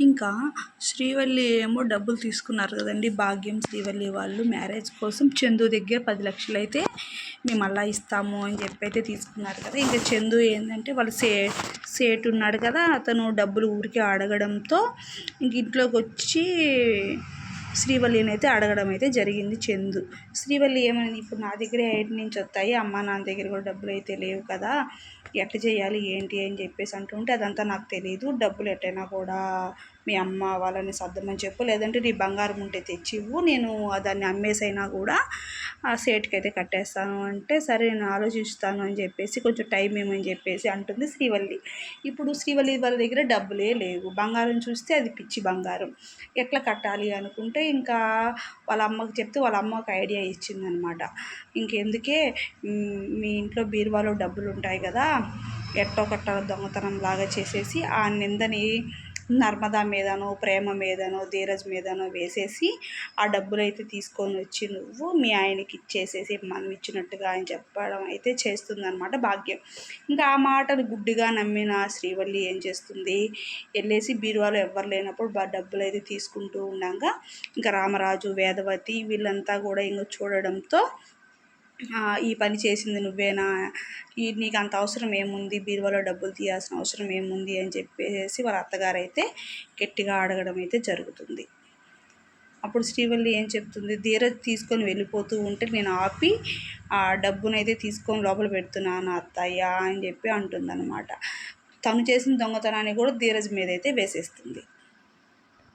ఇంకా శ్రీవల్లి ఏమో డబ్బులు తీసుకున్నారు కదండి. భాగ్యం శ్రీవల్లి వాళ్ళు మ్యారేజ్ కోసం చందు దగ్గర పది లక్షలు అయితే మేము అలా ఇస్తాము అని చెప్పి అయితే తీసుకున్నారు కదా. ఇంకా చందు ఏంటంటే వాళ్ళు సే సేటు ఉన్నాడు కదా అతను డబ్బులు ఊరికే అడగడంతో ఇంక ఇంట్లోకి వచ్చి శ్రీవల్లిని అయితే అడగడం అయితే జరిగింది చందు. శ్రీవల్లి ఏమని ఇప్పుడు నా దగ్గర ఎయిట్ నుంచి వస్తాయి అమ్మ నాన్న దగ్గర కూడా డబ్బులు అయితే లేవు కదా ఎట్లా చేయాలి ఏంటి? అని చెప్పేసి అంటుంటే అదంతా నాకు తెలియదు డబ్బులు ఎట్టైనా కూడా మీ అమ్మ వాళ్ళని సర్దమని చెప్పు లేదంటే నీ బంగారం ఉంటే తెచ్చివ్వు నేను దాన్ని అమ్మేసైనా కూడా ఆ సేట్కి అయితే కట్టేస్తాను అంటే సరే నేను ఆలోచిస్తాను అని చెప్పేసి కొంచెం టైం ఏమని చెప్పేసి అంటుంది శ్రీవల్లి. ఇప్పుడు శ్రీవల్లి వాళ్ళ దగ్గర డబ్బులే లేవు. బంగారం చూస్తే అది పిచ్చి బంగారం. ఎట్లా కట్టాలి అనుకుంటే ఇంకా వాళ్ళ అమ్మకి చెప్తే వాళ్ళ అమ్మ ఒక ఐడియా ఇచ్చిందనమాట. ఇంకెందుకే మీ ఇంట్లో బీరువాలో డబ్బులు ఉంటాయి కదా ఎట్టో కట్టాల దొంగతనం లాగా చేసేసి ఆ నిందని నర్మదా మీదనో ప్రేమ మీదనో ధీరజ్ మీదనో వేసేసి ఆ డబ్బులు అయితే తీసుకొని వచ్చి నువ్వు మీ ఆయనకి ఇచ్చేసేసి మనం ఇచ్చినట్టుగా ఆయన చెప్పడం అయితే చేస్తుందన్నమాట భాగ్యం. ఇంకా ఆ మాటను గుడ్డిగా నమ్మిన శ్రీవల్లి ఏం చేస్తుంది? వెళ్ళేసి బీరువాలో ఎవ్వరు లేనప్పుడు డబ్బులు అయితే తీసుకుంటూ ఉండగా ఇంకా రామరాజు వేదవతి వీళ్ళంతా కూడా ఇంకా చూడడంతో ఈ పని చేసింది నువ్వేనా? ఈ నీకు అంత అవసరం ఏముంది? బీరువాలో డబ్బులు తీయాల్సిన అవసరం ఏముంది? అని చెప్పేసి వాళ్ళ అత్తగారు అయితే గట్టిగా అడగడం అయితే జరుగుతుంది. అప్పుడు శ్రీవల్లి ఏం చెప్తుంది? ధీరజ్ తీసుకొని వెళ్ళిపోతూ ఉంటే నేను ఆపి ఆ డబ్బునైతే తీసుకొని లోపల పెడుతున్నాను అత్తయ్య అని చెప్పి అంటుందన్నమాట. తను చేసిన దొంగతనాన్ని కూడా ధీరజ్ మీద అయితే వేసేస్తుంది.